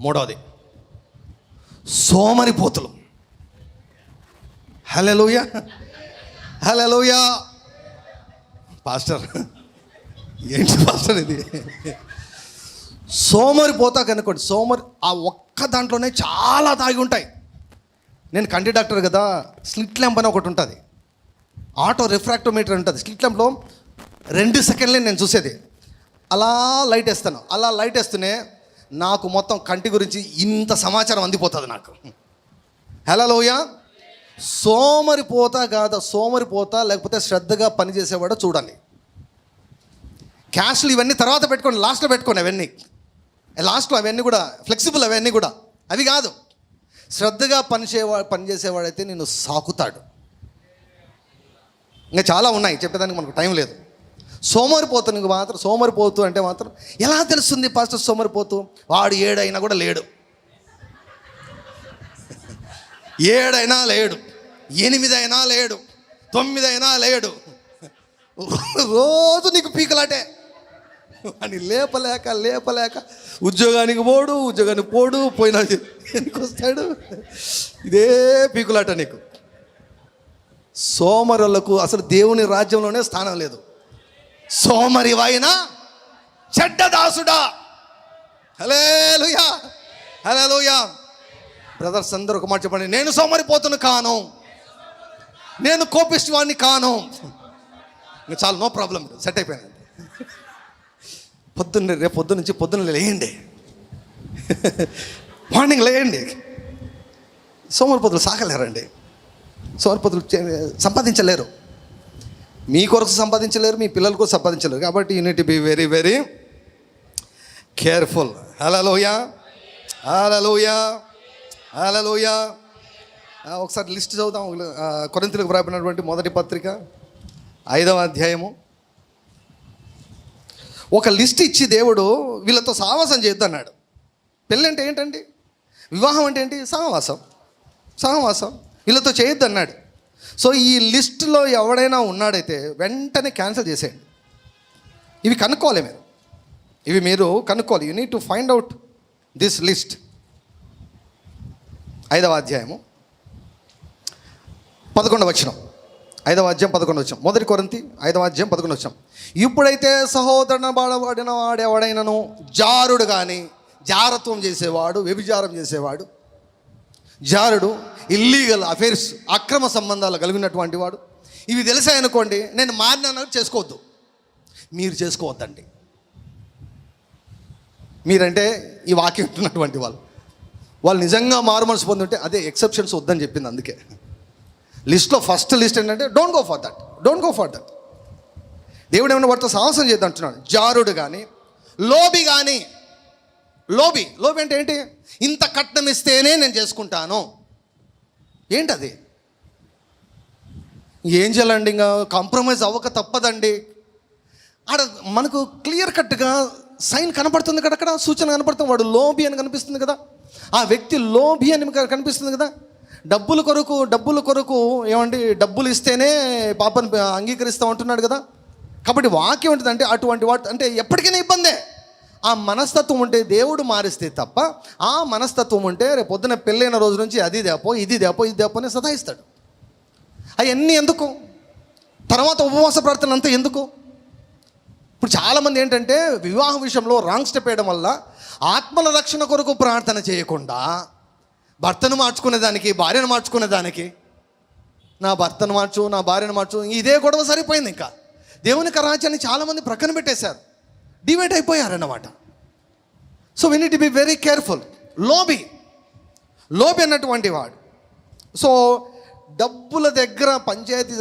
మూడవది. సోమరిపోతులు. హలోయ హలోయ పాస్టర్ ఏంటి పాస్టర్ ఇది? సోమరిపోతా కనుకోండి సోమరి ఆ ఒక్క దాంట్లోనే చాలా తాగి ఉంటాయి. నేను కంటి డాక్టర్ కదా స్లిట్ ల్యాంప్ అని ఒకటి ఉంటుంది. ఆటో రిఫ్రాక్టోమీటర్ ఉంటుంది. స్లిట్ ల్యాంప్లో రెండు సెకండ్లే నేను చూసేది. అలా లైట్ వేస్తాను. అలా లైట్ వేస్తూనే నాకు మొత్తం కంటి గురించి ఇంత సమాచారం అందిపోతుంది నాకు. హలో లోయ సోమరిపోతా కాదా సోమరిపోత లేకపోతే శ్రద్ధగా పనిచేసేవాడో చూడండి క్యాష్లు ఇవన్నీ తర్వాత పెట్టుకోండి లాస్ట్లో పెట్టుకోండి అవన్నీ. లాస్ట్లో అవన్నీ కూడా ఫ్లెక్సిబుల్ అవన్నీ కూడా. అవి కాదు. శ్రద్ధగా పనిచేవా పనిచేసేవాడైతే నేను సాకుతాడు. ఇంకా చాలా ఉన్నాయి చెప్పేదానికి మనకు టైం లేదు. సోమరిపోతునికి మాత్రం సోమరిపోతు అంటే మాత్రం ఎలా తెలుస్తుంది పాస్టర్ సోమరిపోతు? వాడు ఏడైనా కూడా లేడు. ఏడైనా లేడు. ఎనిమిదైనా లేడు. తొమ్మిదైనా లేడు. రోజు నీకు పీకలాటే. అని లేపలేక లేపలేక ఉద్యోగానికి పోడు ఉద్యోగానికి పోడు పోయినా ఎందుకు వస్తాడు? ఇదే పీకులాట నీకు. సోమరులకు అసలు దేవుని రాజ్యంలోనే స్థానం లేదు. సోమరివైన చెడ్డ దాసుడా హలేలుయా హలేలుయా బ్రదర్స్ అందరూ ఒక మాట చెప్పండి. నేను సోమరిపోతును కాను. నేను కోపిష్టివాడిని కాను. ఇంకా చాలా నో ప్రాబ్లం. సెట్ అయిపోయాను పొద్దున్న రేపు పొద్దున్న నుంచి పొద్దున్న లేయండి. మార్నింగ్ లేయండి. సోమరిపోతులు సాగలేరండి. సోమరిపోతులు చే- సంపాదించలేరు. మీ కొరకు సంపాదించలేరు మీ పిల్లలకు సంపాదించలేరు. కాబట్టి you need be very very careful హలోయ హలోయ హలోయ ఒకసారి లిస్ట్ చదువుతాం కొరింతలకు రాబడినటువంటి మొదటి పత్రిక ఐదవ అధ్యాయము. ఒక లిస్ట్ ఇచ్చి దేవుడు వీళ్ళతో సహవాసం చేద్దన్నాడు. అన్నాడు పెళ్ళి అంటే ఏంటండి? వివాహం అంటే ఏంటి? సహవాసం సహవాసం వీళ్ళతో చేయొద్దు అన్నాడు సో ఈ లిస్టులో ఎవడైనా ఉన్నాడైతే వెంటనే క్యాన్సిల్ చేసేయండి. ఇవి కనుక్కోవాలి మీరు. ఇవి మీరు కనుక్కోవాలి. You need to find out this list ఐదవ అధ్యాయము. పదకొండవ వచ్చినాం ఐదవ అధ్యాయం పదకొండు వచ్చాం మొదటి కొరంతి ఐదవ అధ్యాయం పదకొండు వచ్చాం ఇప్పుడైతే సహోదరుని బాడబడిన వాడెవడైనను జారుడు కానీ జారత్వం చేసేవాడు వ్యభిచారం చేసేవాడు. జారుడు ఇల్లీగల్ అఫేర్స్ అక్రమ సంబంధాలు కలిగినటువంటి వాడు. ఇవి తెలిసాయనుకోండి నేను మారిన చేసుకోవద్దు. మీరు చేసుకోవద్దండి. మీరంటే ఈ వాక్యం వింటున్నటువంటి వాళ్ళు. వాళ్ళు నిజంగా మారు మనసు పొందుంటే అదే ఎక్సెప్షన్స్ వద్దని చెప్పింది అందుకే. లిస్ట్లో ఫస్ట్ లిస్ట్ ఏంటంటే don't go for that don't go for that దేవుడు ఏమైనా వాటితో సాహసం చేద్దాం అంటున్నాడు? జారుడు కానీ లోబి కానీ లోబి. లోబి అంటే ఏంటి? ఇంత కట్నం ఇస్తేనే నేను చేసుకుంటాను. ఏంటది? ఏం చేయాలండి ఇంకా? కాంప్రమైజ్ అవ్వక తప్పదండి. ఆడ మనకు క్లియర్ కట్గా సైన్ కనపడుతుంది కదా అక్కడ సూచన కనపడుతుంది. వాడు లోబి అని కనిపిస్తుంది కదా. ఆ వ్యక్తి లోబి అని కనిపిస్తుంది కదా. డబ్బుల కొరకు డబ్బుల కొరకు ఏమండి? డబ్బులు ఇస్తేనే పాపని అంగీకరిస్తూ ఉంటున్నాడు కదా. కాబట్టి వాక్యం ఉంటుందంటే అటువంటి వాటి అంటే ఎప్పటికైనా ఇబ్బందే. ఆ మనస్తత్వం ఉంటే దేవుడు మారిస్తే తప్ప ఆ మనస్తత్వం ఉంటే రేపు పొద్దున పెళ్ళైన రోజు నుంచి అది దేపో ఇది దేపో ఇది దేపో అని సతాయిస్తాడు. అవన్నీ ఎందుకు? తర్వాత ఉపవాస ప్రార్థన అంతా ఎందుకు? ఇప్పుడు చాలామంది ఏంటంటే వివాహ విషయంలో రాంగ్ స్టెప్ వేయడం వల్ల ఆత్మల రక్షణ కొరకు ప్రార్థన చేయకుండా భర్తను మార్చుకునే దానికి భార్యను మార్చుకునే దానికి నా భర్తను మార్చు నా భార్యను మార్చు ఇదే గొడవ సరిపోయింది ఇంకా. దేవుని కరాచాన్ని చాలామంది ప్రక్కన పెట్టేశారు. Divide అయిపోయారన్నమాట. So we need be very careful లోబి లోబి అన్నటువంటి వాడు. సో డబ్బుల దగ్గర పంచాయతీ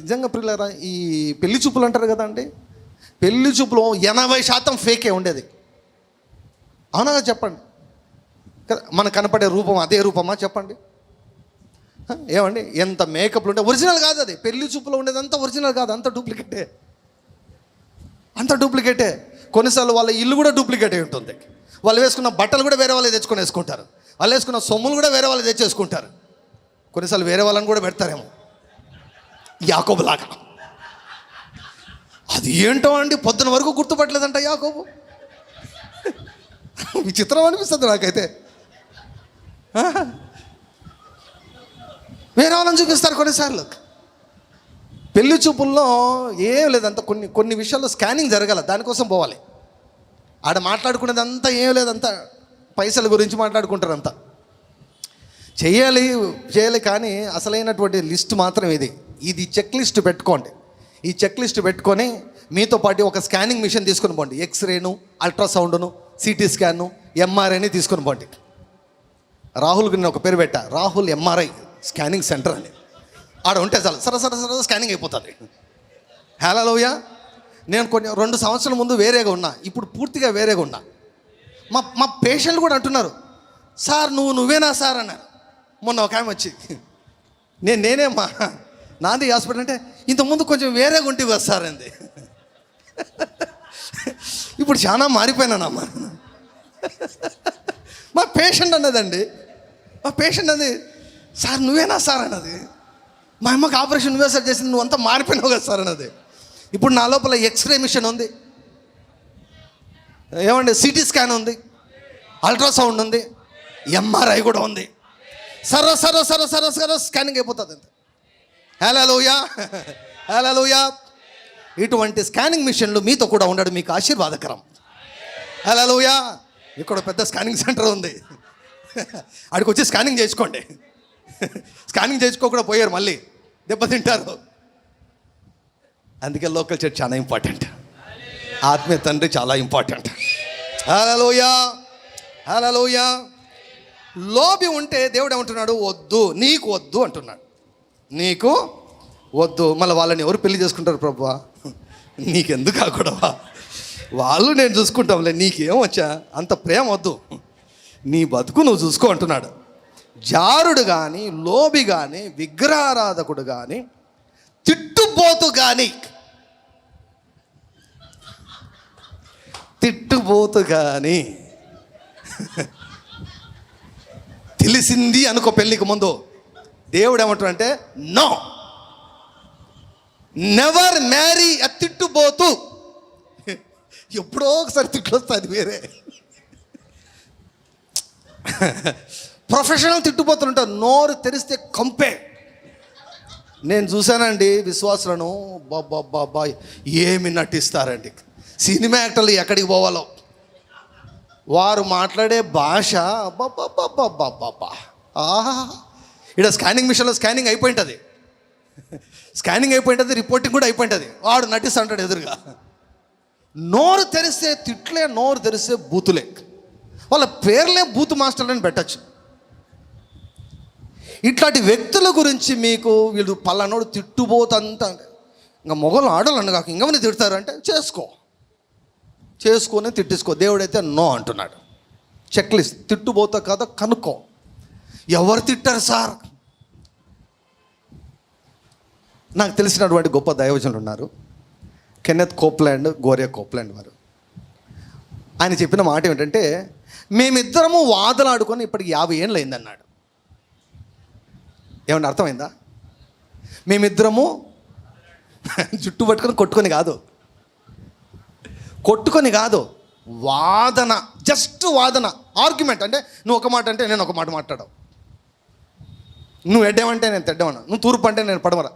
నిజంగా పిల్లరా ఈ పెళ్ళి చూపులు అంటారు కదండి? పెళ్ళి చూపులో ఎనభై శాతం ఫేకే ఉండేది. అవునా చెప్పండి. మనకు కనపడే రూపం అదే రూపమా చెప్పండి? ఏమండి? ఎంత మేకప్లు ఉంటే ఒరిజినల్ కాదు అది. పెళ్ళి చూపులో ఉండేదంతా ఒరిజినల్ కాదు. అంత డూప్లికేటే. అంత డూప్లికేటే. కొన్నిసార్లు వాళ్ళ ఇల్లు కూడా డూప్లికేట్ అయి ఉంటుంది. వాళ్ళు వేసుకున్న బట్టలు కూడా వేరే వాళ్ళు తెచ్చుకొని వేసుకుంటారు. వాళ్ళు వేసుకున్న సొమ్ములు కూడా వేరే వాళ్ళు తెచ్చేసుకుంటారు. కొన్నిసార్లు వేరే వాళ్ళని కూడా పెడతారేమో. యాకోబులాగా అది ఏంటో అండి? పొద్దున వరకు గుర్తుపట్టలేదంట యాకోబు. విచిత్రం అనిపిస్తుంది నాకైతే. వేరే వాళ్ళని చూపిస్తారు కొన్నిసార్లు. పెళ్ళి చూపుల్లో ఏం లేదంత కొన్ని కొన్ని విషయాల్లో స్కానింగ్ జరగాల దానికోసం పోవాలి. ఆడ మాట్లాడుకునేదంతా ఏం లేదంతా పైసల గురించి మాట్లాడుకుంటారు అంతా చేయాలి చేయాలి కానీ అసలైనటువంటి లిస్ట్ మాత్రం ఇది. ఇది చెక్ లిస్ట్ పెట్టుకోండి. ఈ చెక్ లిస్ట్ పెట్టుకొని మీతో పాటు ఒక స్కానింగ్ మిషన్ తీసుకుని పోండి. ఎక్స్రేను అల్ట్రాసౌండ్ను సిటీ స్కాన్ను ఎంఆర్ఐని తీసుకొని పోండి. రాహుల్కి నేను ఒక పేరు పెట్టా. రాహుల్ ఎంఆర్ఐ స్కానింగ్ సెంటర్ అని. ఆడ ఉంటే చాలు. సర సర సర స్కానింగ్ అయిపోతుంది. హలోయ నేను కొన్ని రెండు సంవత్సరాల ముందు వేరేగా ఉన్నా. ఇప్పుడు పూర్తిగా వేరేగా ఉన్నా. మా మా పేషెంట్లు కూడా అంటున్నారు సార్ నువ్వు నువ్వేనా సార్? అన్నారు. మొన్న ఒక ఆమె వచ్చి నేను నేనేమ్మా నాంది హాస్పిటల్ అంటే ఇంతకుముందు కొంచెం వేరేగా ఉంటే కదా సార్ అంది. ఇప్పుడు చాలా మారిపోయినానమ్మా. మా పేషెంట్ అన్నదండి. మా పేషెంట్ అన్నది సార్ నువ్వేనా సార్? అన్నది. మా అమ్మకి ఆపరేషన్ నువ్వే సార్ చేసింది నువ్వు అంతా మారిపోయినావు కదా సార్ అన్నది. ఇప్పుడు నా లోపల ఎక్స్రే మిషన్ ఉంది. ఏమండి సిటీ స్కాన్ ఉంది. అల్ట్రాసౌండ్ ఉంది. ఎంఆర్ఐ కూడా ఉంది. సర సర సర సర సర స్కానింగ్ అయిపోతుంది అంతే. హలోయా హలోయా ఇటువంటి స్కానింగ్ మిషన్లు మీతో కూడా ఉండడం మీకు ఆశీర్వాదకరం. హలోయా ఇక్కడ పెద్ద స్కానింగ్ సెంటర్ ఉంది. అక్కడికి వచ్చి స్కానింగ్ చేసుకోండి. స్కానింగ్ చేసుకోకుండా పోయారు మళ్ళీ. దెబ్బతింటారు. అందుకే లోకల్ చర్చ్ చాలా ఇంపార్టెంట్ ఆత్మీయ తండ్రి చాలా ఇంపార్టెంట్ హలోయా హలోయా లోబి ఉంటే దేవుడు ఏమంటున్నాడు? వద్దు నీకు వద్దు అంటున్నాడు. నీకు వద్దు. మళ్ళీ వాళ్ళని ఎవరు పెళ్ళి చేసుకుంటారు ప్రభా? నీకెందుకు కాకూడవా వాళ్ళు నేను చూసుకుంటాంలే నీకేం వచ్చా? అంత ప్రేమ వద్దు. నీ బతుకు నువ్వు చూసుకో అంటున్నాడు. జారుడు కానీ లోబి కానీ విగ్రహారాధకుడు కానీ తిట్టుబోతు కానీ తిట్టుబోతు కానీ తెలిసింది అనుకో పెళ్ళికి ముందు. దేవుడు ఏమంటాడంటే నో. నెవర్ మ్యారీ అ తిట్టుబోతు. ఎప్పుడో ఒకసారి తిట్లు వస్తుంది వేరే. ప్రొఫెషనల్ తిట్టుపోతుంటారు. నోరు తెరిస్తే కంపే. నేను చూశానండి విశ్వాసులను. బాబా ఏమి నటిస్తారండి. సినిమా యాక్టర్లు ఎక్కడికి పోవాలో. వారు మాట్లాడే భాష బాబా ఆహా. ఇక్కడ స్కానింగ్ మిషన్లో స్కానింగ్ అయిపోయింటుంది. స్కానింగ్ అయిపోయింటుంది రిపోర్టింగ్ కూడా అయిపోయింటుంది. వాడు నటిస్తుంటాడు ఎదురుగా. నోరు తెరిస్తే తిట్లే నోరు తెరిస్తే బూతులే. వాళ్ళ పేర్లే బూతు మాస్టర్లని పెట్టచ్చు. ఇట్లాంటి వ్యక్తుల గురించి మీకు వీళ్ళు పలానోడు తిట్టుబోతంత ఇంకా మొగలు ఆడవాళ్ళు కాక ఇంకమని తిడతారు అంటే చేసుకో. చేసుకొని తిట్టేసుకో దేవుడైతే నో అంటున్నాడు. చెక్ లిస్ట్ తిట్టుబోతా కదా కనుక్కో. ఎవరు తిట్టారు సార్? నాకు తెలిసినటువంటి గొప్ప దైవజనులు ఉన్నారు. కెన్నెత్ కోప్లాండ్ గోరియా కోప్లాండ్ వారు. ఆయన చెప్పిన మాట ఏమిటంటే మేమిద్దరము వాదలాడుకొని ఇప్పటికి యాభై ఏళ్ళు అయిందన్నాడు. ఏమన్నా అర్థమైందా? మేమిద్దరము జుట్టు పట్టుకొని కొట్టుకొని కాదు. కొట్టుకొని కాదు వాదన జస్ట్ వాదన ఆర్గ్యుమెంట్. అంటే నువ్వు ఒక మాట అంటే నేను ఒక మాట మాట్లాడవు. నువ్వు ఎడ్డేమంటే నేను తెడ్డమన్నా నువ్వు తూర్పు అంటే నేను పడమరా.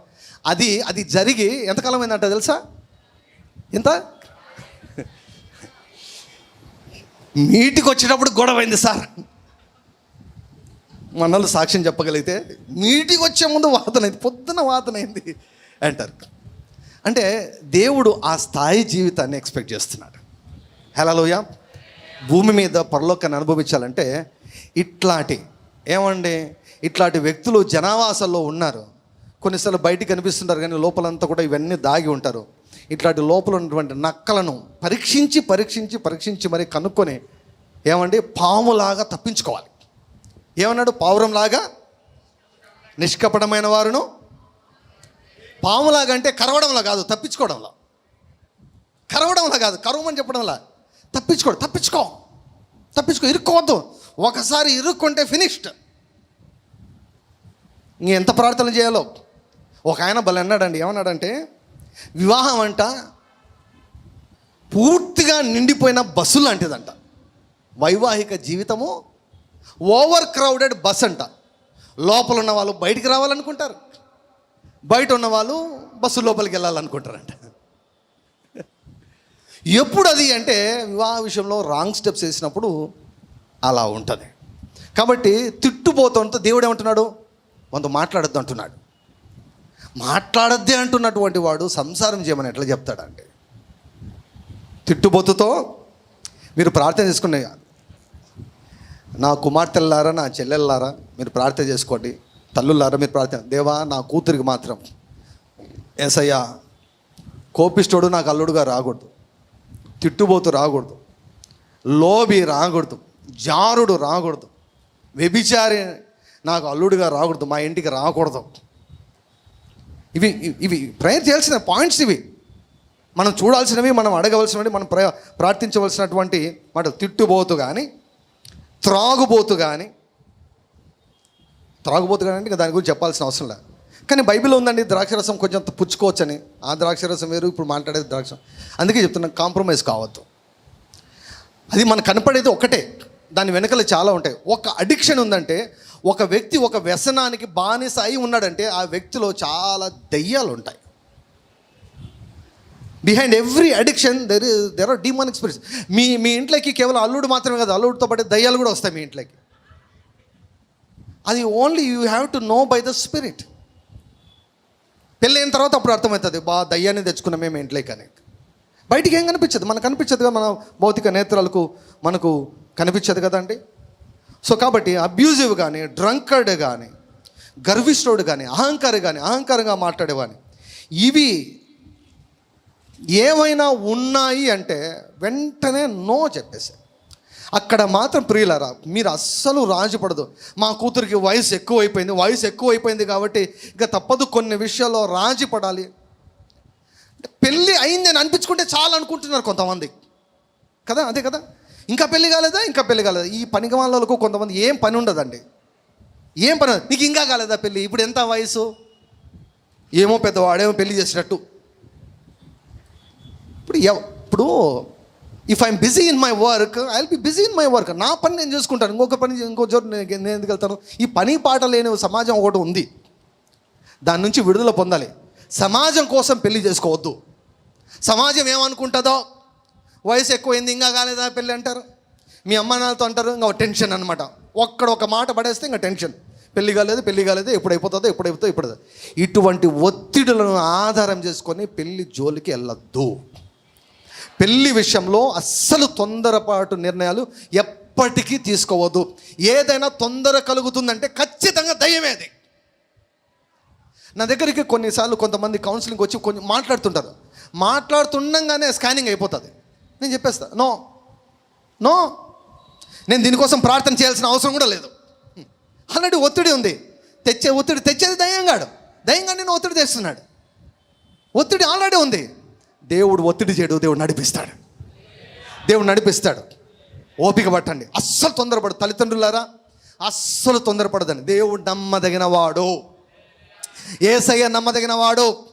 అది అది జరిగి ఎంతకాలం అయిందంట తెలుసా? ఎంత? మీటికి వచ్చేటప్పుడు గొడవ అయింది సార్. మనల్ని సాక్ష్యం చెప్పగలిగితే మీటికి వచ్చే ముందు వాదన పొద్దున వాతనైంది అంటారు. అంటే దేవుడు ఆ స్థాయి జీవితాన్ని ఎక్స్పెక్ట్ చేస్తున్నాడు. హలోయ భూమి మీద పరలోకాన్ని అనుభవించాలంటే ఇట్లాంటి ఏమండి? ఇట్లాంటి వ్యక్తులు జనావాసాల్లో ఉన్నారు. కొన్నిసార్లు బయటికి కనిపిస్తుంటారు కానీ లోపలంతా కూడా ఇవన్నీ దాగి ఉంటారు. ఇట్లాంటి లోపల ఉన్నటువంటి నక్కలను పరీక్షించి పరీక్షించి పరీక్షించి మరి కనుక్కొని ఏమండి? పాములాగా తప్పించుకోవాలి. ఏమన్నాడు? పావురంలాగా నిష్కపటమైన వారును పాములాగా అంటే కరవడంలో కాదు తప్పించుకోవడంలో. కరవడంలో కాదు కరవమని చెప్పడంలా. తప్పించుకో తప్పించుకో తప్పించుకో ఇరుక్కోవద్దు. ఒకసారి ఇరుక్కుంటే ఫినిష్డ్ ఇంక ఎంత ప్రార్థన చేయాలో? ఒక ఆయన బలి అన్నాడండి ఏమన్నాడంటే వివాహం అంట పూర్తిగా నిండిపోయిన బస్సు లాంటిదంట. వైవాహిక జీవితము ఓవర్ క్రౌడెడ్ బస్ అంట. లోపల ఉన్న వాళ్ళు బయటికి రావాలనుకుంటారు. బయట ఉన్న వాళ్ళు బస్సు లోపలికి వెళ్ళాలనుకుంటారంట. ఎప్పుడు అది అంటే వివాహ విషయంలో రాంగ్ స్టెప్స్ వేసినప్పుడు అలా ఉంటుంది. కాబట్టి తిట్టుపోతుంటే దేవుడు ఏమంటున్నాడు? కొంత మాట్లాడద్దు అంటున్నాడు. మాట్లాడద్దే అంటున్నటువంటి వాడు సంసారం చేయమని ఎట్లా చెప్తాడండి? తిట్టుబోతుతో మీరు ప్రార్థన చేసుకునే నా కుమార్తెల్లారా నా చెల్లెల్లారా మీరు ప్రార్థన చేసుకోండి. తల్లులారా మీరు ప్రార్థన దేవా నా కూతురికి మాత్రం ఏసయ్యా కోపిష్టోడు నాకు అల్లుడుగా రాకూడదు. తిట్టుబోతు రాకూడదు. లోబి రాకూడదు. జారుడు రాకూడదు. వ్యభిచారి నాకు అల్లుడుగా రాకూడదు. మా ఇంటికి రాకూడదు. ఇవి ఇవి ప్రేయర్ చేయాల్సిన పాయింట్స్ ఇవి. మనం చూడాల్సినవి మనం అడగవలసినవి మనం ప్ర ప్రార్థించవలసినటువంటి మాట తిట్టుబోతు కానీ త్రాగుబోతు కానీ త్రాగుబోతు కానీ అంటే దాని గురించి చెప్పాల్సిన అవసరం లేదు. కానీ బైబిల్ ఉందండి ద్రాక్షరసం కొంచెం పుచ్చుకోవచ్చని. ఆ ద్రాక్షరసం వేరు ఇప్పుడు మాట్లాడేది ద్రాక్ష. అందుకే చెప్తున్నా కాంప్రమైజ్ కావద్దు. అది మనకు కనపడేది ఒకటే. దాని వెనకలు చాలా ఉంటాయి. ఒక అడిక్షన్ ఉందంటే ఒక వ్యక్తి ఒక వ్యసనానికి బానిస అయి ఉన్నాడంటే ఆ వ్యక్తిలో చాలా దెయ్యాలు ఉంటాయి behind every addiction there there are demon experience మీ మీ ఇంట్లోకి కేవలం అల్లుడు మాత్రమే కాదు అల్లుడితో పాటు దయ్యాలు కూడా వస్తాయి మీ ఇంట్లోకి. అది only you have to know by the spirit పెళ్ళైన తర్వాత అప్పుడు అర్థమవుతుంది బా దయ్యాన్ని తెచ్చుకున్నాం మేము ఇంట్లోకి అని. బయటికి ఏం కనిపించదు? మనకు కనిపించదుగా మన భౌతిక నేత్రాలకు మనకు కనిపించదు కదండి సో కాబట్టి అబ్యూజివ్ కానీ డ్రంకర్డ్ కానీ గర్విష్ఠుడు కానీ అహంకారి కానీ అహంకారంగా మాట్లాడేవాని ఇవి ఏమైనా ఉన్నాయి అంటే వెంటనే నో చెప్పేసి అక్కడ మాత్రం ప్రియులరా మీరు అస్సలు రాజుపడదు మా కూతురికి వయసు ఎక్కువైపోయింది వయసు ఎక్కువైపోయింది కాబట్టి ఇక తప్పదు కొన్ని విషయాల్లో రాజీ పడాలి. పెళ్ళి అయింది అని అనిపించుకుంటే చాలా అనుకుంటున్నారు కొంతమంది. కదా అదే కదా? ఇంకా పెళ్ళి కాలేదా? ఇంకా పెళ్ళి కాలేదా? ఈ పనికి వాళ్ళకు కొంతమంది ఏం పని ఉండదండి. ఏం పని నీకు ఇంకా కాలేదా పెళ్ళి? ఇప్పుడు ఎంత వయసు? ఏమో పెద్దవాడేమో పెళ్ళి చేసినట్టు. ఇప్పుడు ఎవ ఇప్పుడు if I'm busy in my work I will be busy in my work నా పని నేను చేసుకుంటాను. ఇంకొక పని ఇంకో చోటు నేను నేను ఎందుకు వెళ్తాను? ఈ పని పాట లేని సమాజం ఒకటి ఉంది. దాని నుంచి విడుదల పొందాలి. సమాజం కోసం పెళ్ళి చేసుకోవద్దు. సమాజం ఏమనుకుంటుందో? వయసు ఎక్కువైంది ఇంకా కాలేదా పెళ్ళి అంటారు? మీ అమ్మ నాన్నతో అంటారు ఇంకా టెన్షన్ అనమాట ఒక్కడ ఒక మాట పడేస్తే ఇంకా టెన్షన్. పెళ్ళి కాలేదు పెళ్ళి కాలేదు ఎప్పుడు అయిపోతుందో ఎప్పుడు అయిపోతుందో ఇప్పుడు ఇటువంటి ఒత్తిడులను ఆధారం చేసుకొని పెళ్ళి జోలికి వెళ్ళొద్దు. పెళ్ళి విషయంలో అస్సలు తొందరపాటు నిర్ణయాలు ఎప్పటికీ తీసుకోవద్దు. ఏదైనా తొందర కలుగుతుందంటే ఖచ్చితంగా దయ్యమేది నా దగ్గరికి కొన్నిసార్లు కొంతమంది కౌన్సిలింగ్ వచ్చి కొంచెం మాట్లాడుతుంటారు. మాట్లాడుతుండగానే స్కానింగ్ అయిపోతుంది. నేను చెప్పేస్తా నో నో నేను దీనికోసం ప్రార్థన చేయాల్సిన అవసరం కూడా లేదు. ఆల్రెడీ ఒత్తిడి ఉంది. తెచ్చే ఒత్తిడి తెచ్చేది దయ్యంగాడు. దయ్యంగా నేను ఒత్తిడి తెస్తున్నాడు ఒత్తిడి ఆల్రెడీ ఉంది. దేవుడు ఒత్తిడి చేయడు దేవుడు నడిపిస్తాడు. దేవుడు నడిపిస్తాడు. ఓపిక పట్టండి. అస్సలు తొందరపడు. తల్లిదండ్రులారా అస్సలు తొందరపడదండి. దేవుడు నమ్మదగిన వాడు ఏసయ్య నమ్మదగిన వాడు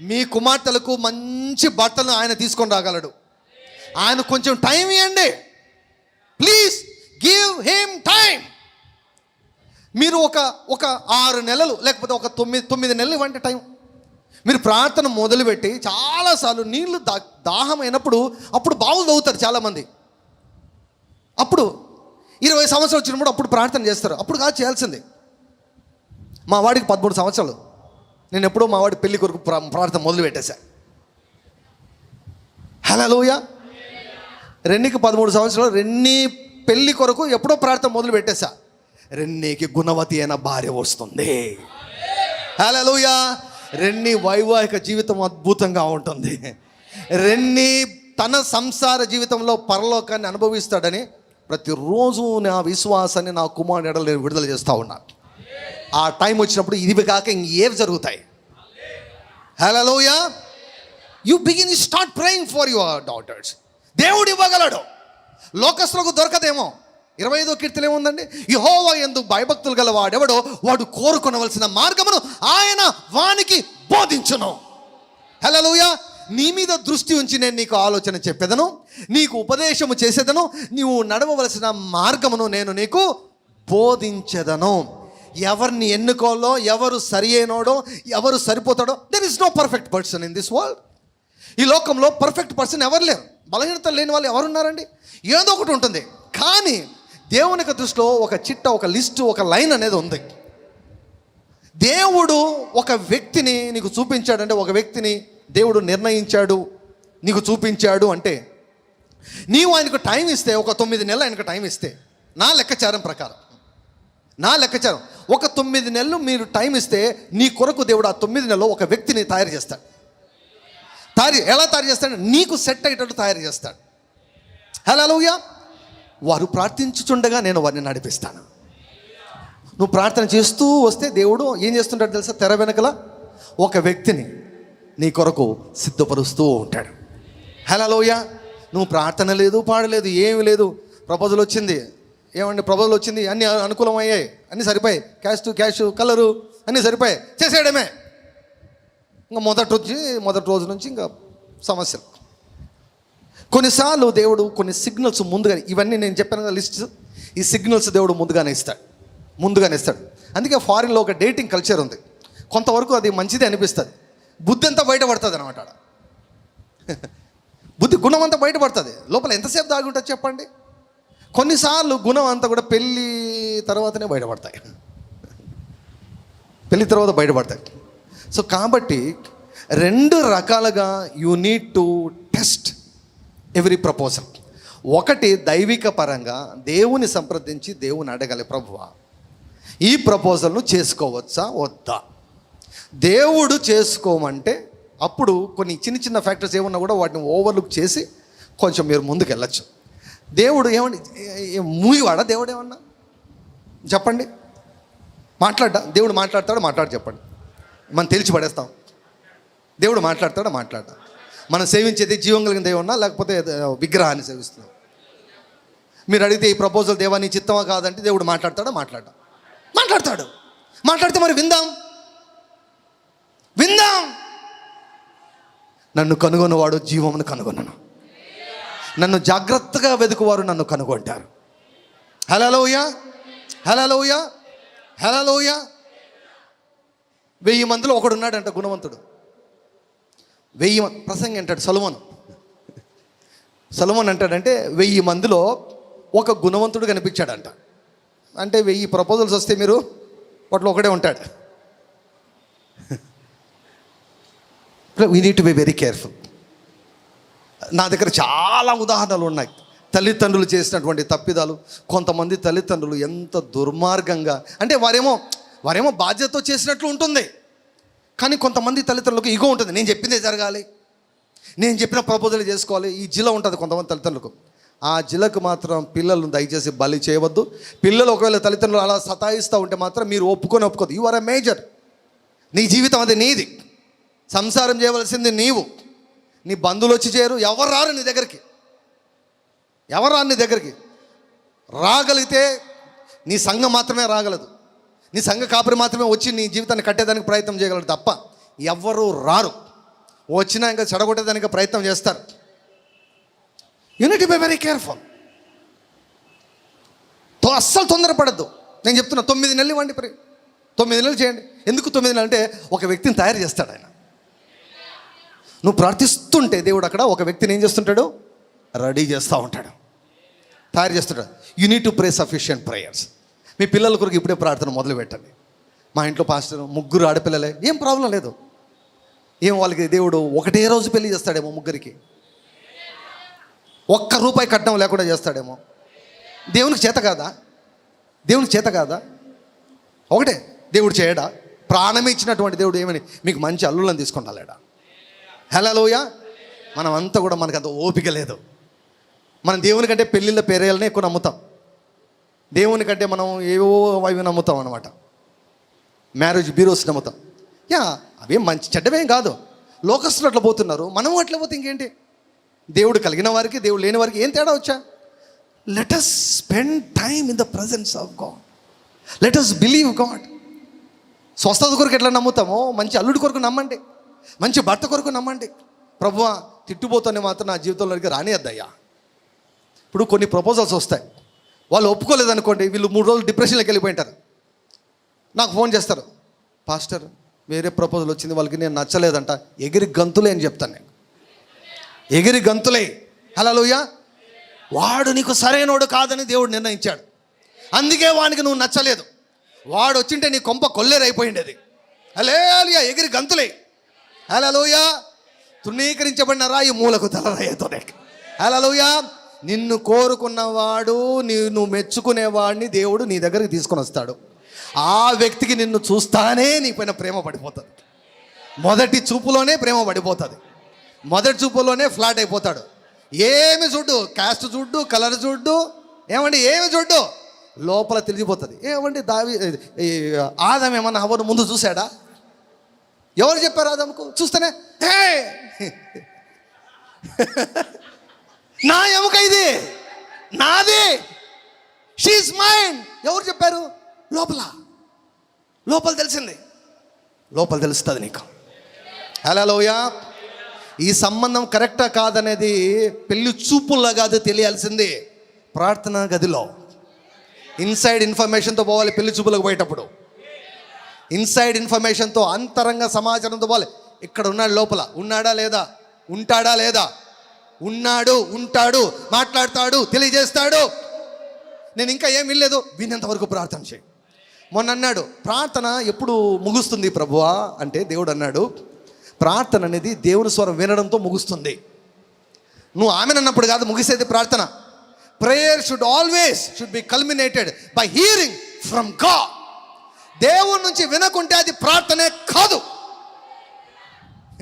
మీ కుమార్తెలకు మంచి బట్టలు ఆయన తీసుకొని రాగలడు. ఆయన కొంచెం టైం ఇవ్వండి ప్లీజ్ గివ్ హిమ్ టైం. మీరు ఒక ఒక ఆరు నెలలు లేకపోతే ఒక తొమ్మిది తొమ్మిది నెలలు ఇవ్వండి టైం. మీరు ప్రార్థన మొదలుపెట్టి చాలాసార్లు నీళ్ళు దా దాహం అయినప్పుడు అప్పుడు బావులు తవ్వుతారు చాలామంది. అప్పుడు ఇరవై సంవత్సరాలు వచ్చినప్పుడు అప్పుడు ప్రార్థన చేస్తారు. అప్పుడు కాదు చేయాల్సింది. మా వాడికి పదమూడు సంవత్సరాలు. నేను ఎప్పుడో మా వాడి పెళ్ళి కొరకు ప్రార్థన మొదలు పెట్టేశా హలోయ రెన్నికి పదమూడు సంవత్సరాలు రెన్ని పెళ్ళి కొరకు ఎప్పుడో ప్రార్థన మొదలు పెట్టేశా రెన్నీకి గుణవతి అయిన భార్య వస్తుంది. హలోయా రెన్ని వైవాహిక జీవితం అద్భుతంగా ఉంటుంది. రెన్ని తన సంసార జీవితంలో పరలోకాన్ని అనుభవిస్తాడని ప్రతిరోజు నా విశ్వాసాన్ని నా కుమారుడు ఎడలు విడుదల చేస్తూ ఉన్నా. ఆ టైం వచ్చినప్పుడు ఇవి కాక ఇంకేవి జరుగుతాయి? హలోయ you begin start praying for your daughters దేవుడు ఇవ్వగలడు. లోకస్తులకు దొరకదేమో. ఇరవై ఐదో కీర్తిలో ఏముందండి? యహోవా ఎందు భయభక్తులు గల వాడెవడో వాడు కోరుకొనవలసిన మార్గమును ఆయన వానికి బోధించును. హలోయ నీ మీద దృష్టి ఉంచి నేను నీకు ఆలోచన చెప్పేదను నీకు ఉపదేశము చేసేదను నీవు నడవవలసిన మార్గమును నేను నీకు బోధించదను. ఎవరిని ఎన్నుకోవాలో ఎవరు సరి అయినోడో ఎవరు సరిపోతాడో there is no perfect person in this world ఈ లోకంలో పర్ఫెక్ట్ పర్సన్ ఎవరు లేరు? బలహీనత లేని వాళ్ళు ఎవరున్నారండి? ఏదో ఒకటి ఉంటుంది. కానీ దేవుని దృష్టిలో ఒక చిట్ట ఒక లిస్టు ఒక లైన్ అనేది ఉంది. దేవుడు ఒక వ్యక్తిని నీకు చూపించాడంటే ఒక వ్యక్తిని దేవుడు నిర్ణయించాడు నీకు చూపించాడు అంటే నీవు ఆయనకు టైం ఇస్తే ఒక తొమ్మిది నెలలు ఆయనకు టైం ఇస్తే నా లెక్కచారం ప్రకారం నా లెక్కచారం ఒక తొమ్మిది నెలలు మీరు టైం ఇస్తే నీ కొరకు దేవుడు ఆ తొమ్మిది నెలలు ఒక వ్యక్తిని తయారు చేస్తాడు. తయారు ఎలా తయారు చేస్తాడు? నీకు సెట్ అయ్యేటట్టు తయారు చేస్తాడు. హలో వారు ప్రార్థించుచుండగా నేను వారిని నడిపిస్తాను. నువ్వు ప్రార్థన చేస్తూ వస్తే దేవుడు ఏం చేస్తుంటాడు తెలుసా? తెర వెనకల ఒక వ్యక్తిని నీ కొరకు సిద్ధపరుస్తూ ఉంటాడు. హలోయ నువ్వు ప్రార్థన లేదు పాడలేదు ఏమి లేదు. ప్రపోజల్ వచ్చింది. ఏమండి? ప్రపోజల్ వచ్చింది. అన్ని అనుకూలమయ్యాయి. అన్నీ సరిపోయాయి. క్యాష్ టు క్యాష్ కలరు అన్నీ సరిపోయాయి. చేసేయడమే. ఇంకా మొదటి వచ్చి మొదటి రోజు నుంచి ఇంకా సమస్యలు. కొన్నిసార్లు దేవుడు కొన్ని సిగ్నల్స్ ముందుగానే ఇవన్నీ నేను చెప్పాను కదా లిస్ట్ ఈ సిగ్నల్స్ దేవుడు ముందుగానే ఇస్తాడు. ముందుగానే ఇస్తాడు. అందుకే ఫారిన్లో ఒక డేటింగ్ కల్చర్ ఉంది. కొంతవరకు అది మంచిది అనిపిస్తుంది. బుద్ధి అంతా బయటపడుతుంది అనమాట బుద్ధి గుణం అంతా బయటపడుతుంది. లోపల ఎంతసేపు దాగి ఉంటుంది చెప్పండి? కొన్నిసార్లు గుణం అంతా కూడా పెళ్ళి తర్వాతనే బయటపడతాయి. పెళ్ళి తర్వాత బయటపడతాయి. సో కాబట్టి రెండు రకాలుగా you need to test every proposal ఒకటి దైవిక పరంగా దేవుని సంప్రదించి దేవుని అడగాలి ప్రభువా. ఈ ప్రపోజల్ను చేసుకోవచ్చా? వద్దా. దేవుడు చేసుకోమంటే అప్పుడు కొన్ని చిన్న చిన్న ఫ్యాక్టర్స్ ఏమన్నా కూడా వాటిని ఓవర్లుక్ చేసి కొంచెం మీరు ముందుకు వెళ్ళచ్చు దేవుడు ఏమని మూగివాడా దేవుడు ఏమన్నా? చెప్పండి. మాట్లాడ్డా? దేవుడు మాట్లాడతాడు? మాట్లాడు చెప్పండి. మనం తెలిసి పడేస్తాం. దేవుడు మాట్లాడతాడా? మాట్లాడతా మనం సేవించేది జీవం కలిగిన దేవున్నా లేకపోతే విగ్రహాన్ని సేవిస్తున్నాం. మీరు అడిగితే ఈ ప్రపోజల్ దేవా నీ చిత్తమా కాదంటే దేవుడు మాట్లాడతాడా? మాట్లాడా మాట్లాడతాడు. మాట్లాడితే మరి విందాం. విందాం. నన్ను కనుగొన్నవాడు జీవమును కనుగొనను. నన్ను జాగ్రత్తగా వెతుకువారు నన్ను కనుగొంటారు. హలోయ హలోయ హలోయ వెయ్యి మందిలో ఒకడు ఉన్నాడంట గుణవంతుడు. వెయ్యి ప్రసంగి అంటాడు సలుమన్. సలుమన్ అంటాడంటే వెయ్యి మందిలో ఒక గుణవంతుడు కనిపించాడంట. అంటే వెయ్యి ప్రపోజల్స్ వస్తే మీరు వాటిలో ఒకడే ఉంటాడు. We need to be very careful నా దగ్గర చాలా ఉదాహరణలు ఉన్నాయి. తల్లిదండ్రులు చేసినటువంటి తప్పిదాలు కొంతమంది తల్లిదండ్రులు ఎంత దుర్మార్గంగా అంటే వారేమో వారేమో బాధ్యతతో చేసినట్లు ఉంటుంది. కానీ కొంతమంది తల్లిదండ్రులకు ఇగో ఉంటుంది. నేను చెప్పిందే జరగాలి. నేను చెప్పిన ప్రపోజల్ చేసుకోవాలి. ఈ జిల ఉంటుంది కొంతమంది తల్లిదండ్రులకు. ఆ జిలకు మాత్రం పిల్లలను దయచేసి బలి చేయవద్దు. పిల్లలు ఒకవేళ తల్లిదండ్రులు అలా సతాయిస్తూ ఉంటే మాత్రం మీరు ఒప్పుకొని ఒప్పుకోదు యు ఆర్ ఎ మేజర్ నీ జీవితం అది నీది. సంసారం చేయవలసింది నీవు. నీ బంధువులు వచ్చి చేయరు ఎవరు రారు నీ దగ్గరికి? ఎవరు రారు నీ దగ్గరికి? రాగలిగితే నీ సంఘం మాత్రమే రాగలదు. నీ సంఘ కాపురి మాత్రమే వచ్చి నీ జీవితాన్ని కట్టేదానికి ప్రయత్నం చేయగలరు తప్ప ఎవ్వరూ రారు. వచ్చినా ఇంకా చెడగొట్టేదానికి ప్రయత్నం చేస్తారు. యూనిట్ బై వెరీ కేర్ఫుల్తో అస్సలు తొందరపడద్దు. నేను చెప్తున్నా తొమ్మిది నెలలు ఇవ్వండి ప్రి తొమ్మిది నెలలు చేయండి. ఎందుకు తొమ్మిది నెలలు అంటే ఒక వ్యక్తిని తయారు చేస్తాడు ఆయన. నువ్వు ప్రార్థిస్తుంటే దేవుడు అక్కడ ఒక వ్యక్తిని ఏం చేస్తుంటాడు? రెడీ చేస్తూ ఉంటాడు. తయారు చేస్తుంటాడు. You need to pray sufficient prayers మీ పిల్లల కొరకు ఇప్పుడే ప్రార్థన మొదలు పెట్టండి. మా ఇంట్లో పాస్టర్ ముగ్గురు ఆడపిల్లలే ఏం ప్రాబ్లం లేదు. ఏం వాళ్ళకి దేవుడు ఒకటే రోజు పెళ్ళి చేస్తాడేమో ముగ్గురికి. ఒక్క రూపాయి కట్నం లేకుండా చేస్తాడేమో. దేవునికి చేత కాదా? దేవునికి చేత కాదా? ఒకటే దేవుడు చేయడా? ప్రాణం ఇచ్చినటువంటి దేవుడు ఏమని? మీకు మంచి అల్లులను తీసుకుంటాలేడా హలో హలోయ మనం అంతా కూడా మనకు అంత ఓపిక లేదు. మనం దేవుని కంటే పెళ్ళిళ్ళ పేరేయాలనే ఎక్కువ నమ్ముతాం. దేవుని కంటే మనం ఏవో అవి నమ్ముతాం అనమాట మ్యారేజ్ బ్యూరోస్ నమ్ముతాం. యా అవేం మంచి చెడ్డమేం కాదు. లోకస్తులు అట్లా పోతున్నారు. మనం అట్లా పోతే ఇంకేంటి? దేవుడు కలిగిన వారికి దేవుడు లేని వారికి ఏం తేడా వచ్చా? Let us spend time in the presence of God let us believe God స్వస్థత కొరకు ఎట్లా నమ్ముతామో మంచి అల్లుడి కొరకు నమ్మండి. మంచి భర్త కొరకు నమ్మండి. ప్రభువా తిట్టుపోతానే మాత్రం నా జీవితంలోకి రానియద్దయ్యా ఇప్పుడు కొన్ని ప్రపోజల్స్ వస్తాయి. వాళ్ళు ఒప్పుకోలేదు అనుకోండి వీళ్ళు మూడు రోజులు డిప్రెషన్లోకి వెళ్ళిపోయింటారు. నాకు ఫోన్ చేస్తారు పాస్టర్ వేరే ప్రపోజల్ వచ్చింది వాళ్ళకి నేను నచ్చలేదంట ఎగిరి గంతులే అని చెప్తాను నేను. ఎగిరి గంతులే. హలోయ వాడు నీకు సరైనోడు కాదని దేవుడు నిర్ణయించాడు. అందుకే వానికి నువ్వు నచ్చలేదు. వాడు వచ్చింటే నీ కొంప కొల్లేరైపోయిండేది. అలియా ఎగిరి గంతులే. హలోయ తృణీకరించబడిన రాయి మూలకు తలరాయతో హలో లూయా నిన్ను కోరుకున్నవాడు నిన్ను మెచ్చుకునేవాడిని దేవుడు నీ దగ్గరికి తీసుకొని వస్తాడు. ఆ వ్యక్తికి నిన్ను చూస్తానే నీ పైన ప్రేమ పడిపోతుంది. మొదటి చూపులోనే ప్రేమ పడిపోతుంది. మొదటి చూపులోనే ఫ్లాట్ అయిపోతాడు. ఏమి చూడ్డు? క్యాస్ట్ చూడ్డు? కలర్ చూడ్డు? ఏమండి? ఏమి చూడ్డు? లోపల తెలిసిపోతుంది ఏమండి? దావి ఆదం ఏమన్నా హవను ముందు చూశాడా? ఎవరు చెప్పారు ఆదముకు? చూస్తేనే? హే! నా ఎముక ఇది. నాది. షీఈస్ మైండ్ ఎవరు చెప్పారు? లోపల. లోపల తెలిసింది. లోపల తెలుస్తుంది నీకు. హలోయా ఈ సంబంధం కరెక్టా కాదనేది పెళ్ళి చూపుల్లో కాదు తెలియాల్సింది. ప్రార్థన గదిలో. ఇన్సైడ్ ఇన్ఫర్మేషన్తో పోవాలి పెళ్ళి చూపులకు పోయేటప్పుడు. ఇన్సైడ్ ఇన్ఫర్మేషన్తో అంతరంగ సమాచారంతో పోవాలి. ఇక్కడ ఉన్నాడు లోపల. ఉన్నాడా లేదా? ఉంటాడా లేదా? ఉన్నాడు ఉంటాడు మాట్లాడతాడు తెలియజేస్తాడు. నేను ఇంకా ఏం వినలేదు. వినేంతవరకు ప్రార్థన చేయి. మొన్న అన్నాడు ప్రార్థన ఎప్పుడు ముగుస్తుంది ప్రభువా? అంటే దేవుడు అన్నాడు ప్రార్థన అనేది దేవుని స్వరం వినడంతో ముగుస్తుంది. నువ్వు ఆమెనన్నప్పుడు కాదు ముగిసేది ప్రార్థన. Prayer should always should be culminated by hearing from God దేవుడి నుంచి వినకుంటే అది ప్రార్థనే కాదు.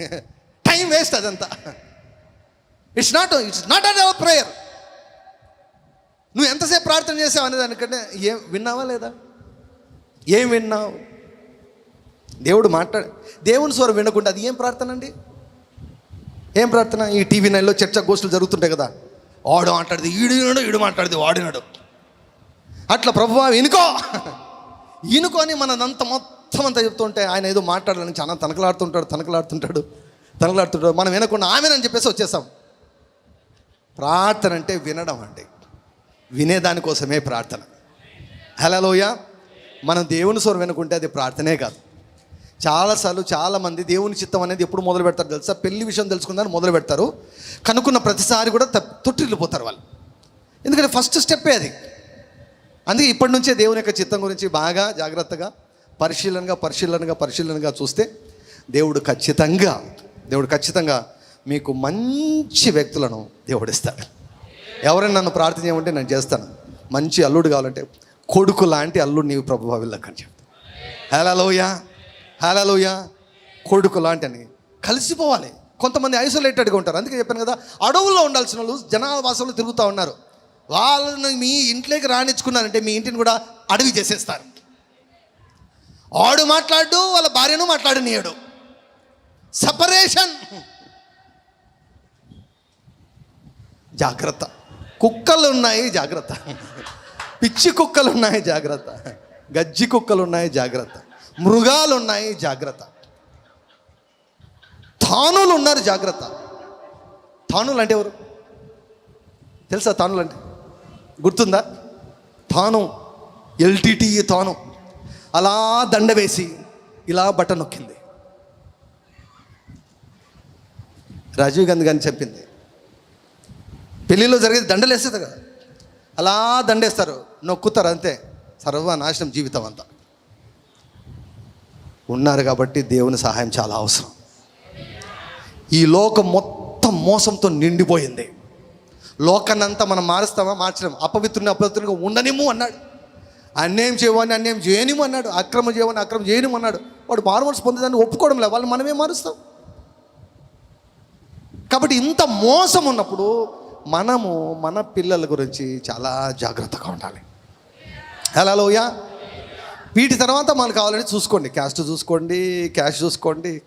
టైం వేస్ట్ అదంతా. It's not it's not an hour prayer నువ్వు ఎంతసేపు ప్రార్థన చేసావు అనే దానికంటే ఏం విన్నావా లేదా? ఏం విన్నావు? దేవుడు మాట్లాడ దేవుని స్వరం వినకుండా అది ఏం ప్రార్థన అండి? ఏం ప్రార్థన? ఈ టీవీ నైన్లో చర్చ గోష్ఠులు జరుగుతుంటాయి కదా. వాడు మాట్లాడితే ఈడినాడు ఈడు మాట్లాడితే వాడినాడు అట్లా ప్రభావ ఇనుకో. ఇనుకో అని మనదంతా మొత్తం అంతా చెప్తుంటే ఆయన ఏదో మాట్లాడాలని చాలా తనకలాడుతుంటాడు తనకలాడుతుంటాడు తనకలాడుతుంటాడు. మనం వినకుండా ఆమెనని చెప్పేసి వచ్చేసాం. ప్రార్థన అంటే వినడం అండి. వినేదానికోసమే ప్రార్థన. హలోయ మనం దేవుని స్వరం వినుకుంటే అది ప్రార్థనే కాదు. చాలాసార్లు చాలామంది దేవుని చిత్తం అనేది ఎప్పుడు మొదలు పెడతారు తెలుసా? పెళ్ళి విషయం తెలుసుకుందని మొదలు పెడతారు. కనుక్కున్న ప్రతిసారి కూడా తొట్టిల్లిపోతారు వాళ్ళు. ఎందుకంటే ఫస్ట్ స్టెప్పే అది. అందుకే ఇప్పటి నుంచే దేవుని యొక్క చిత్తం గురించి బాగా జాగ్రత్తగా పరిశీలనగా పరిశీలనగా పరిశీలనగా చూస్తే దేవుడు ఖచ్చితంగా దేవుడు ఖచ్చితంగా మీకు మంచి వ్యక్తులను దేవుడిస్తాడు ఎవరైనా నన్ను ప్రార్థన చేయమంటే నేను చేస్తాను. మంచి అల్లుడు కావాలంటే కొడుకు లాంటి అల్లుడు నీవు ప్రభు వెళ్ళకని చెప్తాను. హలోయ హలోయ కొడుకు లాంటి అని కలిసిపోవాలి. కొంతమంది ఐసోలేటెడ్గా ఉంటారు. అందుకే చెప్పాను కదా అడవుల్లో ఉండాల్సిన వాళ్ళు జనావాసంలో తిరుగుతూ ఉన్నారు. వాళ్ళని మీ ఇంట్లోకి రానిచ్చుకున్నారంటే మీ ఇంటిని కూడా అడవి చేసేస్తారు. ఆడు మాట్లాడు వాళ్ళ భార్యను మాట్లాడనీయడు. సపరేషన్ జాగ్రత్త. కుక్కలు ఉన్నాయి జాగ్రత్త. పిచ్చి కుక్కలు ఉన్నాయి జాగ్రత్త. గజ్జి కుక్కలు ఉన్నాయి జాగ్రత్త. మృగాలు ఉన్నాయి జాగ్రత్త. తానులు ఉన్నారు జాగ్రత్త. తానులు అంటే ఎవరు? తెలుసా తానులు అంటే గుర్తుందా? తాను ఎల్టీటీ తాను. అలా దండ వేసి ఇలా బట్ట నొక్కింది. రాజీవ్ గాంధీ గారిని చెప్పింది. పెళ్ళిలో జరిగేది దండలేస్తుంది కదా. అలా దండేస్తారు. నొక్కుతారు అంతే. సర్వనాశనం జీవితం అంతా. ఉన్నారు కాబట్టి దేవుని సహాయం చాలా అవసరం. ఈ లోకం మొత్తం మోసంతో నిండిపోయింది. లోకాన్నంతా మనం మారుస్తామా? మార్చడం అపవిత్రుని అపవిత్రునిగా ఉండనిము అన్నాడు. అన్యాయం చేయవని అన్యాయం చేయనిము అన్నాడు. అక్రమ చేయవని అక్రమం చేయనిము అన్నాడు. వాడు మార్మల్స్ పొందేదాన్ని ఒప్పుకోవడం లేదు వాళ్ళు మనమే మారుస్తాం. కాబట్టి ఇంత మోసం ఉన్నప్పుడు మనము మన పిల్లల గురించి చాలా జాగ్రత్తగా ఉండాలి. హలోయ వీటి తర్వాత మనకు కావాలని చూసుకోండి. క్యాస్ట్ చూసుకోండి క్యాష్ చూసుకోండి.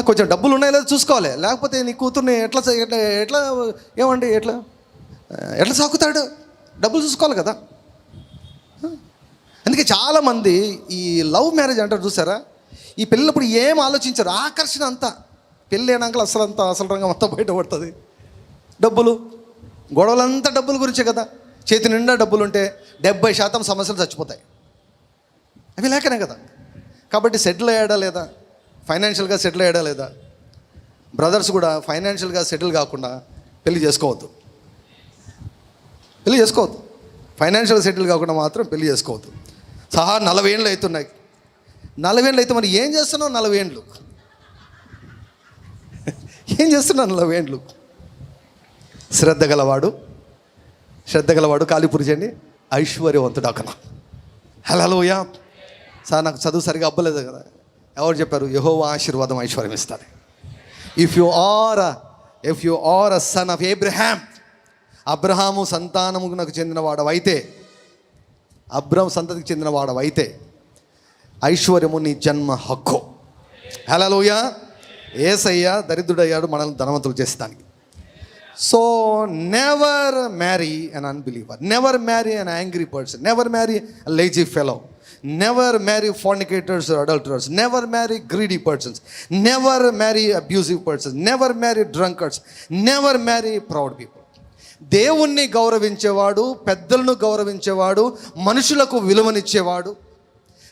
కొంచెం డబ్బులు ఉన్నాయో లేదో చూసుకోవాలి. లేకపోతే నీ కూతుర్ని ఎట్లా ఎట్లా ఎట్లా ఏమండి ఎట్లా? ఎట్లా సాకుతాడు? డబ్బులు చూసుకోవాలి కదా. అందుకే చాలామంది ఈ లవ్ మ్యారేజ్ అంటారు చూసారా? ఈ పిల్లలప్పుడు ఏం ఆలోచించారు? ఆకర్షణ అంతా. పెళ్ళి అయినాక అసలు అంతా అసలు రంగం అంతా బయటపడుతుంది డబ్బులు. గొడవలంతా డబ్బుల గురించే కదా. చేతి నిండా డబ్బులు ఉంటే డెబ్బై శాతం సమస్యలు చచ్చిపోతాయి. అవి లేకనే కదా. కాబట్టి సెటిల్ అయ్యాడా లేదా? ఫైనాన్షియల్గా సెటిల్ అయ్యాడా లేదా? బ్రదర్స్ కూడా ఫైనాన్షియల్గా సెటిల్ కాకుండా పెళ్ళి చేసుకోవద్దు. పెళ్ళి చేసుకోవద్దు. ఫైనాన్షియల్ సెటిల్ కాకుండా మాత్రం పెళ్ళి చేసుకోవద్దు. సహా నలభై ఏళ్ళు అవుతున్నాయి. నలభై ఏళ్ళు అయితే మరి ఏం చేస్తున్నావు నలభై ఏండ్లు ఏం చేస్తున్నావు నలభై ఏండ్లు శ్రద్ధ గలవాడు శ్రద్ధ గలవాడు కాలిపురి చేయండి ఐశ్వర్యవంతుడు అక్కడ హలోయ సార్ నాకు చదువు సరిగా అబ్బలేదు కదా. ఎవరు చెప్పారు? యహో ఆశీర్వాదం ఐశ్వర్యం ఇస్తారు if you are if you are a son of Abraham Abraham సంతానమునకు చెందిన వాడవైతే అబ్రహం సంతతికి చెందిన వాడవైతే ఐశ్వర్యము నీ జన్మ హక్కు. హలోయ ఏసయ్య దరిద్రుడయ్యాడు మనల్ని ధనవంతులు చేస్తానికి. So never marry an unbeliever never marry an angry person never marry lazy fellow never marry fornicators adulterers never marry greedy persons never marry abusive persons never marry drunkards never marry proud people దేవుణ్ణి గౌరవించేవాడు పెద్దలను గౌరవించేవాడు మనుషులకు విలువనిచ్చేవాడు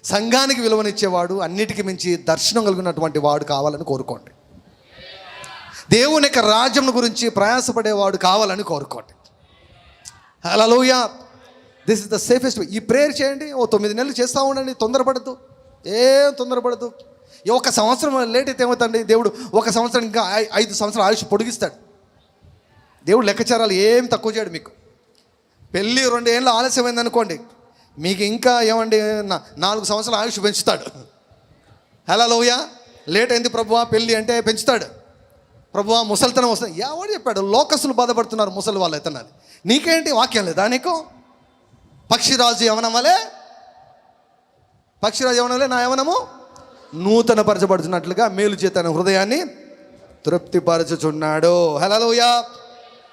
సంఘానికి విలువనిచ్చేవాడు అన్నిటికీ మించి దర్శనం కలిగినటువంటి వాడు కావాలని కోరుకోండి. దేవుని యొక్క రాజ్యం గురించి ప్రయాసపడేవాడు కావాలని కోరుకోండి. హలోయ దిస్ ఇస్ ద సేఫెస్ట్ ఈ ప్రేయర్ చేయండి. ఓ తొమ్మిది నెలలు చేస్తూ ఉండండి. తొందరపడద్దు. ఏం తొందరపడద్దు. ఒక సంవత్సరం లేట్ అయితే ఏమవుతుంది? దేవుడు ఒక సంవత్సరం ఇంకా ఐదు సంవత్సరాలు ఆయుష్ పొడిగిస్తాడు. దేవుడు లెక్కచారాలు ఏం తక్కువ చేయడు మీకు. పెళ్ళి రెండు ఏళ్ళు ఆలస్యమైంది అనుకోండి. మీకు ఇంకా ఏమండి? నాలుగు సంవత్సరాలు ఆయుష్ పెంచుతాడు. హలో లోయ లేట్ అయింది ప్రభువా పెళ్ళి అంటే పెంచుతాడు. ప్రభువా ముసలితనం వస్తుంది. ఎవడు చెప్పాడు? లోకస్తులు బాధపడుతున్నారు ముసలి వాళ్ళు అయితే నీకేంటి వాక్యం లేదా నీకు? పక్షిరాజు యవనం వలే? పక్షిరాజు యవనం వలే నా యవనము? నూతన పరచబడుచున్నట్లుగా మేలు చేతన హృదయాన్ని తృప్తిపరచుచున్నాడు. హలోయా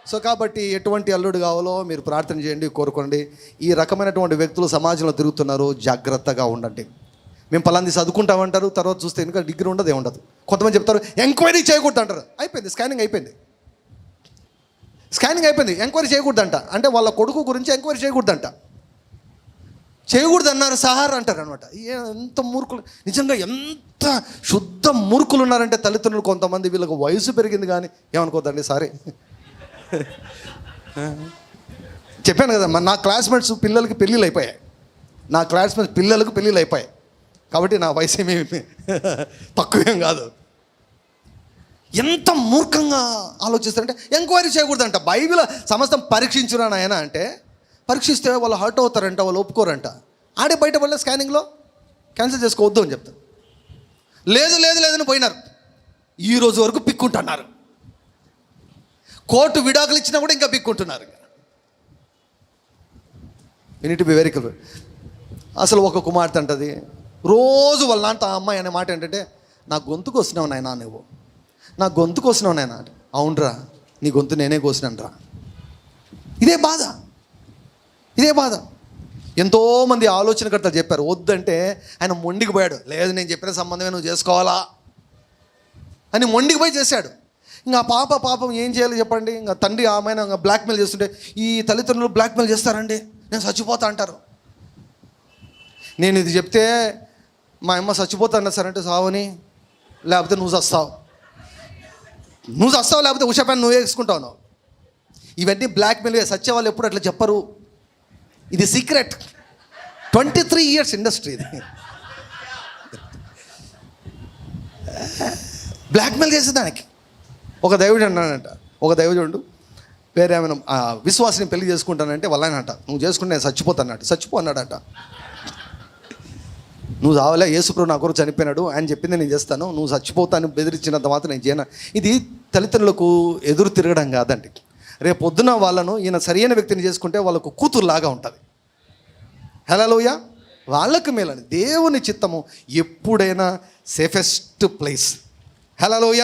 సో కాబట్టి ఎటువంటి అల్లుడు కావాలో మీరు ప్రార్థన చేయండి కోరుకోండి. ఈ రకమైనటువంటి వ్యక్తులు సమాజంలో తిరుగుతున్నారు జాగ్రత్తగా ఉండండి. మేము పలాంది చదువుకుంటామంటారు తర్వాత చూస్తే ఎందుకంటే డిగ్రీ ఉండదు ఏముండదు కొంతమంది చెప్తారు ఎంక్వైరీ చేయకూడదు అంటారు అయిపోయింది స్కానింగ్ అయిపోయింది. స్కానింగ్ అయిపోయింది ఎంక్వైరీ చేయకూడదంట. అంటే వాళ్ళ కొడుకు గురించి ఎంక్వైరీ చేయకూడదంట. చేయకూడదు అన్నారు సహార్ అంటారు అనమాట ఎంత మూర్ఖులు. నిజంగా ఎంత శుద్ధ మూర్ఖులు ఉన్నారంటే తల్లిదండ్రులు కొంతమంది వీళ్ళకి వయసు పెరిగింది కానీ ఏమనుకోద్దండి సారీ? చెప్పాను కదా నా క్లాస్మేట్స్ పిల్లలకి పెళ్ళిళ్ళు అయిపోయాయి. నా క్లాస్మేట్స్ పిల్లలకు పెళ్ళిళ్ళు అయిపోయాయి. కాబట్టి నా వయసు ఏమీ తక్కువేం కాదు. ఎంత మూర్ఖంగా ఆలోచిస్తారంటే ఎంక్వైరీ చేయకూడదంట. బైబిల్ సమస్తం పరీక్షించురా నాయన అంటే పరీక్షిస్తే వాళ్ళు హర్ట్ అవుతారంట వాళ్ళు ఒప్పుకోరంట. ఆడే బయట పడలే స్కానింగ్లో క్యాన్సిల్ చేసుకోవద్దు అని చెప్తారు. లేదు లేదు లేదని పోయినారు. ఈ రోజు వరకు పిక్కుంటున్నారు. కోర్టు విడాకులు ఇచ్చినా కూడా ఇంకా పిక్కుంటున్నారు you need be very clear అసలు ఒక కుమార్తె అంటది రోజు వాళ్ళ ఆ అమ్మాయి అనే మాట ఏంటంటే నా గొంతుకు వస్తున్నావు నాయన నువ్వు. నా గొంతుకు వస్తున్నావు నాయన. అవునరా నీ గొంతు నేనే కోసినాను రా ఇదే బాధ. ఇదే బాధ. ఎంతోమంది ఆలోచనకర్తలు చెప్పారు వద్దంటే ఆయన మొండికి పోయాడు. లేదు నేను చెప్పిన సంబంధమే నువ్వు చేసుకోవాలా? అని మొండికి పోయి చేశాడు. ఇంకా పాప పాపం ఏం చేయాలి చెప్పండి. ఇంకా తండ్రి ఆమె ఇంకా బ్లాక్మెయిల్ చేస్తుంటే ఈ తల్లిదండ్రులు బ్లాక్మెయిల్ చేస్తారండి నేను చచ్చిపోతా అంటారు. నేను ఇది చెప్తే మా అమ్మ చచ్చిపోతాను సరే సార్ అంటే సావని లేకపోతే నువ్వు చస్తావు. నువ్వు చస్తావు లేకపోతే ఉషాపాన్ని పైన నువ్వే వేసుకుంటావు ఇవన్నీ బ్లాక్మెయిల్ సచ్చే వాళ్ళు ఎప్పుడు అట్లా చెప్పరు. ఇది secret twenty three years industry ఇది బ్లాక్మెయిల్ చేసేదానికి ఒక దైవుడు అన్నానంట ఒక దైవజుడు వేరే ఏమైనా విశ్వాసిని పెళ్ళి చేసుకుంటానంటే వాళ్ళనంట నువ్వు చేసుకుంటే నేను చచ్చిపోతానంట చచ్చిపో అన్నాడట. నువ్వు చావలే యేసుప్రభు నా కొరకు చనిపోయినాడు ఆయన చెప్పింది నేను చేస్తాను. నువ్వు చచ్చిపోతాను బెదిరించినంత మాత్రం నేను చేయను? ఇది తల్లిదండ్రులకు ఎదురు తిరగడం కాదండి. రేపు పొద్దున వాళ్ళను ఈయన సరైన వ్యక్తిని చేసుకుంటే వాళ్ళకు కూతురులాగా ఉంటుంది. హలోయ వాళ్ళకు మేలని దేవుని చిత్తము ఎప్పుడైనా సేఫెస్ట్ ప్లేస్. హలోయ